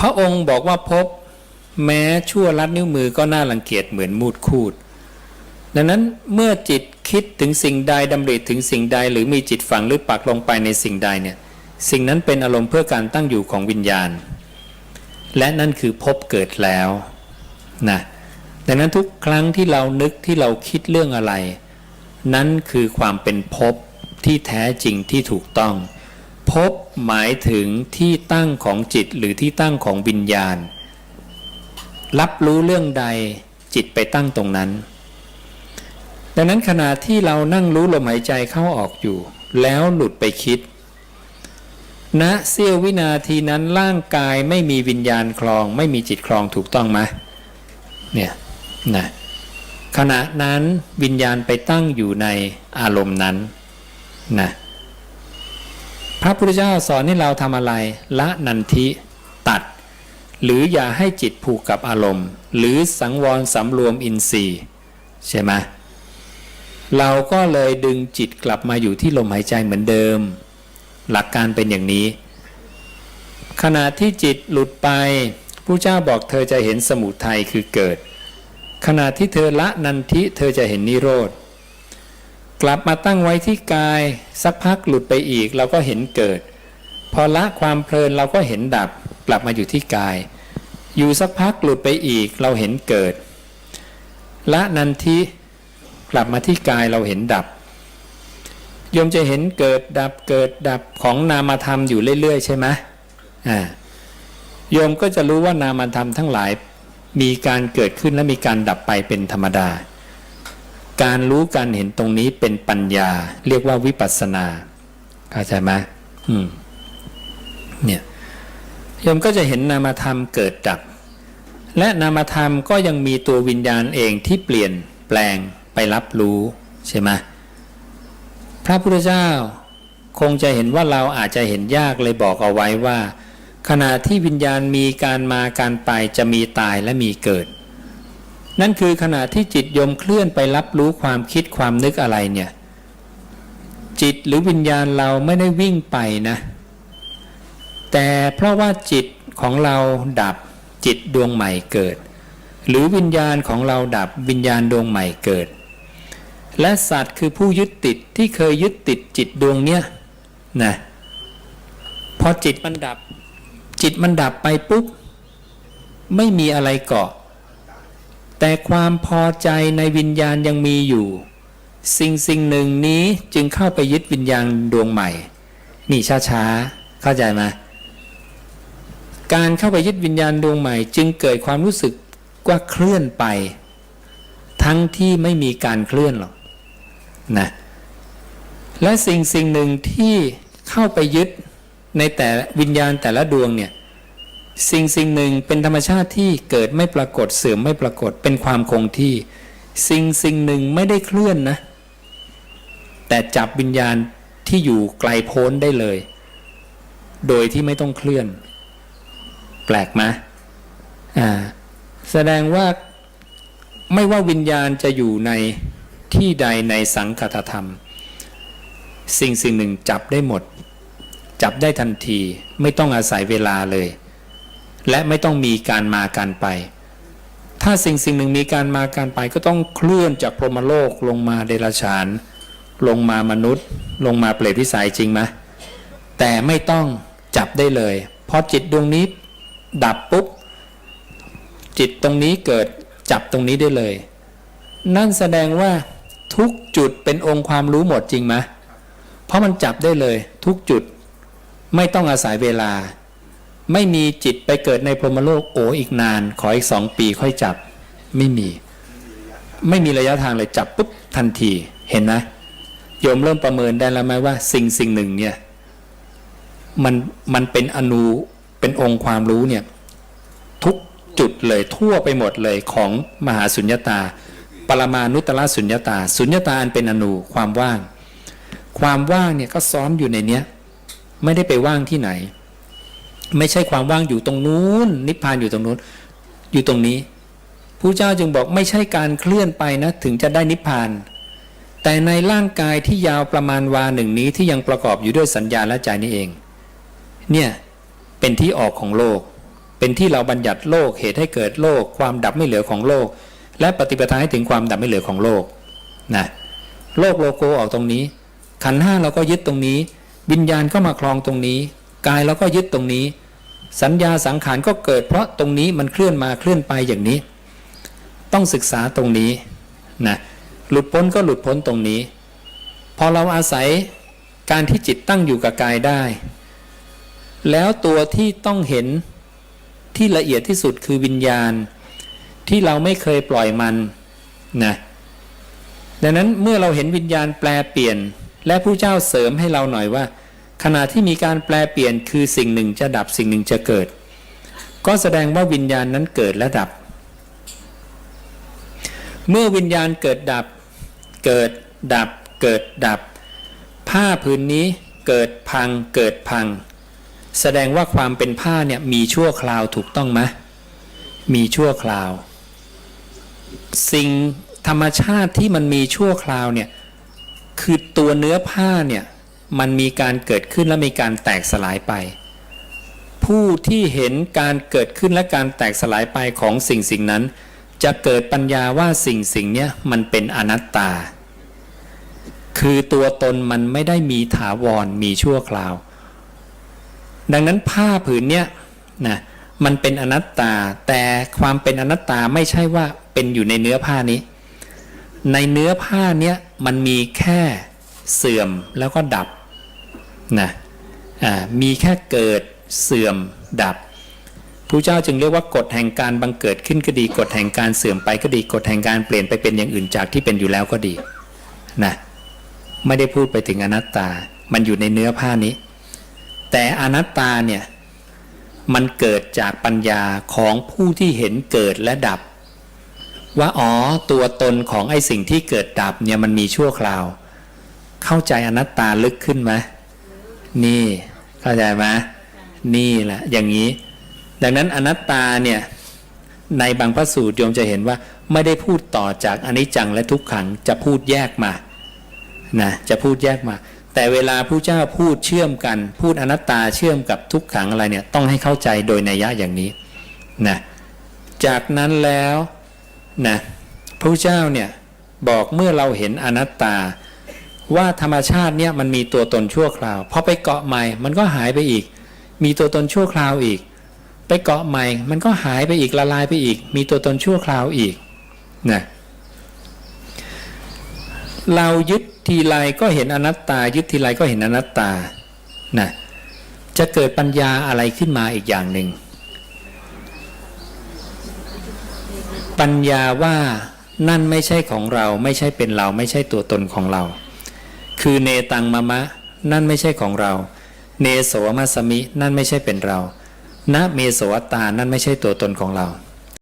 พระองค์บอกว่าพบแม้ชั่วลัดนิ้วมือก็น่ารังเกียจเหมือนมูดคูด ดังนั้นเมื่อจิตคิดถึงสิ่งใดดำริถึงสิ่งใด หรือมีจิตฝังหรือปักลงไปในสิ่งใดเนี่ยสิ่งนั้นเป็นอารมณ์เพื่อการตั้งอยู่ของวิญญาณ และนั่นคือพบเกิดแล้วนะดังนั้นทุกครั้งที่เรานึกที่เราคิดเรื่องอะไร นั่นคือความเป็นพบที่แท้จริงที่ถูกต้อง บหมายถึงที่ตั้งของจิตหรือที่ตั้งของวิญญาณ รับรู้เรื่องใดจิตไปตั้งตรงนั้น ดังนั้นขณะที่เรานั่งรู้ลมหายใจเข้าออกอยู่ แล้วหลุดไปคิดณเสี้ยววินาทีนั้นร่างกายไม่มีวิญญาณคลอง ไม่มีจิตคลองถูกต้องไหมเนี่ยนะขณะนั้นวิญญาณไปตั้งอยู่ในอารมณ์นั้นนะ พระพุทธเจ้าสอนให้เราทำอะไร ละนันทิตัด หรืออย่าให้จิตผูกกับอารมณ์ หรือสังวรสำรวมอินทรีย์ใช่ไหมเราก็เลยดึงจิตกลับมาอยู่ที่ลมหายใจเหมือนเดิม หลักการเป็นอย่างนี้ ขณะที่จิตหลุดไปผู้เจ้าบอกเธอจะเห็นสมุทัยคือเกิด ขณะที่เธอละนันทิเธอจะเห็นนิโรธ กลับมาตั้งไว้ที่กาย สักพักหลุดไปอีก เราก็เห็นเกิด พอละความเพลินเราก็เห็นดับ กลับมาอยู่ที่กาย อยู่สักพักหลุดไปอีก เราเห็นเกิด ละนันทิกลับมาที่กายเราเห็นดับโยมจะเห็นเกิดดับเกิดดับของนามธรรมอยู่เรื่อย ๆ ใช่ไหมอ่าโยมก็จะรู้ว่านามธรรมทั้งหลายมีการเกิดขึ้นและมีการดับไปเป็นธรรมดา การรู้การเห็นตรงนี้เป็นปัญญา เรียกว่าวิปัสสนาเข้าใจไหมอืมเนี่ยโยมก็จะเห็นนามธรรมเกิดดับ และนามธรรมก็ยังมีตัววิญญาณเองที่เปลี่ยนแปลงไปรับรู้ใช่ไหมพระพุทธเจ้าคงจะเห็นว่าเราอาจจะเห็นยากเลยบอกเอาไว้ว่า ขณะที่วิญญาณมีการมาการไปจะมีตายและมีเกิด นั่นคือขณะที่จิตโยมเคลื่อนไปรับรู้ความคิดความนึกอะไรเนี่ย จิตหรือวิญญาณเราไม่ได้วิ่งไปนะ แต่เพราะว่าจิตของเราดับจิตดวงใหม่เกิด หรือวิญญาณของเราดับวิญญาณดวงใหม่เกิด และสัตว์คือผู้ยึดติดที่เคยยึดติดจิตดวงเนี้ยนะพอจิตมันดับ จิตมันดับไปปุ๊บไม่มีอะไรเกาะ แต่ความพอใจในวิญญาณยังมีอยู่ สิ่งสิ่งหนึ่งนี้จึงเข้าไปยึดวิญญาณดวงใหม่ นี่ช้าๆ เข้าใจไหมการเข้าไปยึดวิญญาณดวงใหม่ จึงเกิดความรู้สึกว่าเคลื่อนไป ทั้งที่ไม่มีการเคลื่อนหรอกนะและสิ่งสิ่งหนึ่งที่เข้าไปยึดในแต่วิญญาณแต่ละดวงเนี่ย สิ่งสิ่งหนึ่งเป็นธรรมชาติที่เกิดไม่ปรากฏเสื่อมไม่ปรากฏเป็นความคงที่ สิ่งสิ่งหนึ่งไม่ได้เคลื่อนนะ แต่จับวิญญาณที่อยู่ไกลโพ้นได้เลย โดยที่ไม่ต้องเคลื่อน แปลกไหมอ่า แสดงว่าไม่ว่าวิญญาณจะอยู่ในที่ใดในสังคตธรรม สิ่งสิ่งหนึ่งจับได้หมด จับได้ทันทีไม่ต้องอาศัยเวลาเลย และไม่ต้องมีการมาการไป ถ้าสิ่งสิ่งหนึ่งมีการมาการไปก็ต้องเคลื่อนจากพรหมโลกลงมาเดรัจฉาน ลงมามนุษย์ ลงมาเปรตวิสัยจริงไหมแต่ไม่ต้องจับได้เลยพอจิตดวงนี้ดับปุ๊บ จิตตรงนี้เกิดจับตรงนี้ได้เลย นั่นแสดงว่าทุกจุดเป็นองค์ความรู้หมดจริงไหมเพราะมันจับได้เลยทุกจุดไม่ต้องอาศัยเวลา ไม่มีจิตไปเกิดในพรหมโลกโอ้อีกนาน ขออีกสองปีค่อยจับ ไม่มี ไม่มีระยะทางเลยจับปุ๊บทันทีเห็นไหมโยมเริ่มประเมินได้แล้วไหมว่า สิ่งสิ่งหนึ่งเนี่ยมันมันเป็นอนูเป็นองค์ความรู้เนี่ย ทุกจุดเลยทั่วไปหมดเลยของมหาสุญญตา ปรมานุตตรสุญญตา สุญญตาอันเป็นอนูความว่าง ความว่างเนี่ยก็ซ้อมอยู่ในเนี้ย ไม่ได้ไปว่างที่ไหน ไม่ใช่ความว่างอยู่ตรงนู้น นิพพานอยู่ตรงนู้น อยู่ตรงนี้ผู้เจ้าจึงบอกไม่ใช่การเคลื่อนไปนะ ถึงจะได้นิพพาน แต่ในร่างกายที่ยาวประมาณวาหนึ่งนี้ที่ยังประกอบอยู่ด้วยสัญญาและใจนี่เอง เนี่ยเป็นที่ออกของโลก เป็นที่เราบัญญัติโลกเหตุให้เกิดโลก ความดับไม่เหลือของโลก และปฏิปทาให้ถึงความดับไม่เหลือของโลกนะโลกโลโกออกตรงนี้ ขันห้าเราก็ยึดตรงนี้ วิญญาณก็มาคลองตรงนี้ กายเราก็ยึดตรงนี้ สัญญาสังขารก็เกิด เพราะตรงนี้มันเคลื่อนมาเคลื่อนไปอย่างนี้ ต้องศึกษาตรงนี้นะหลุดพ้นก็หลุดพ้นตรงนี้ พอเราอาศัยการที่จิตตั้งอยู่กับกายได้ แล้วตัวที่ต้องเห็นที่ละเอียดที่สุดคือวิญญาณ ที่เราไม่เคยปล่อยมันนะดังนั้นเมื่อเราเห็นวิญญาณแปลเปลี่ยน และผู้เจ้าเสริมให้เราหน่อยว่า ขณะที่มีการแปลเปลี่ยนคือสิ่งหนึ่งจะดับสิ่งหนึ่งจะเกิด ก็แสดงว่าวิญญาณนั้นเกิดและดับ เมื่อวิญญาณเกิดดับ เกิดดับ เกิดดับ ผ้าผืนนี้เกิดพังเกิดพัง แสดงว่าความเป็นผ้าเนี่ยมีชั่วคราวถูกต้องไหมมีชั่วคราว สิ่งธรรมชาติที่มันมีชั่วคราวเนี่ยคือตัวเนื้อผ้าเนี่ย มันมีการเกิดขึ้นและมีการแตกสลายไป ผู้ที่เห็นการเกิดขึ้นและการแตกสลายไปของสิ่งสิ่งนั้น จะเกิดปัญญาว่าสิ่งสิ่งนี้มันเป็นอนัตตา คือตัวตนมันไม่ได้มีถาวรมีชั่วคราว ดังนั้นผ้าผืนเนี้ยนะมันเป็นอนัตตาแต่ความเป็นอนัตตาไม่ใช่ว่าเป็นอยู่ในเนื้อผ้านี้ ในเนื้อผ้าเนี้ยมันมีแค่เสื่อมแล้วก็ดับ นะมีแค่เกิดเสื่อมดับผู้เจ้าจึงเรียกว่ากฎแห่งการบังเกิดขึ้นก็ดีกฎแห่งการเสื่อมไปก็ดีกฎแห่งการเปลี่ยนไปเป็นอย่างอื่นจากที่เป็นอยู่แล้วก็ดีนะไม่ได้พูดไปถึงอนัตตา มันอยู่ในเนื้อผ้านี้ แต่อนัตตาเนี่ยมันเกิดจากปัญญาของผู้ที่เห็นเกิดและดับ ว่าอ๋อตัวตนของไอ้สิ่งที่เกิดดับเนี่ยมันมีชั่วคราว เข้าใจอนัตตาลึกขึ้นไหม นี่เข้าใจไหมนี่แหละอย่างนี้ ดังนั้นอนัตตาเนี่ยในบางพระสูตรโยมจะเห็นว่าไม่ได้พูดต่อจากอนิจจังและทุกขังจะพูดแยกมานะจะพูดแยกมา แต่เวลาผู้เจ้าพูดเชื่อมกัน พูดอนัตตาเชื่อมกับทุกขังอะไรเนี่ยต้องให้เข้าใจโดยนัยยะอย่างนี้นะจากนั้นแล้วนะพระเจ้าเนี่ยบอกเมื่อเราเห็นอนัตตา ว่าธรรมชาติเนี่ยมันมีตัวตนชั่วคราวพอไปเกาะใหม่มันก็หายไปอีก มีตัวตนชั่วคราวอีก ไปเกาะใหม่ มันก็หายไปอีกละลายไปอีก มีตัวตนชั่วคราวอีกนะเรายึดทีไรก็เห็นอนัตตา ยึดทีไรก็เห็นอนัตตานะจะเกิดปัญญาอะไรขึ้นมาอีกอย่างหนึ่งปัญญาว่านั่นไม่ใช่ของเราไม่ใช่เป็นเราไม่ใช่ตัวตนของเรา คือเนตังมะมะ นั่นไม่ใช่ของเรา เนโสมัสมิ นั่นไม่ใช่เป็นเราณเมโสวตา นั่นไม่ใช่ตัวตนของเรา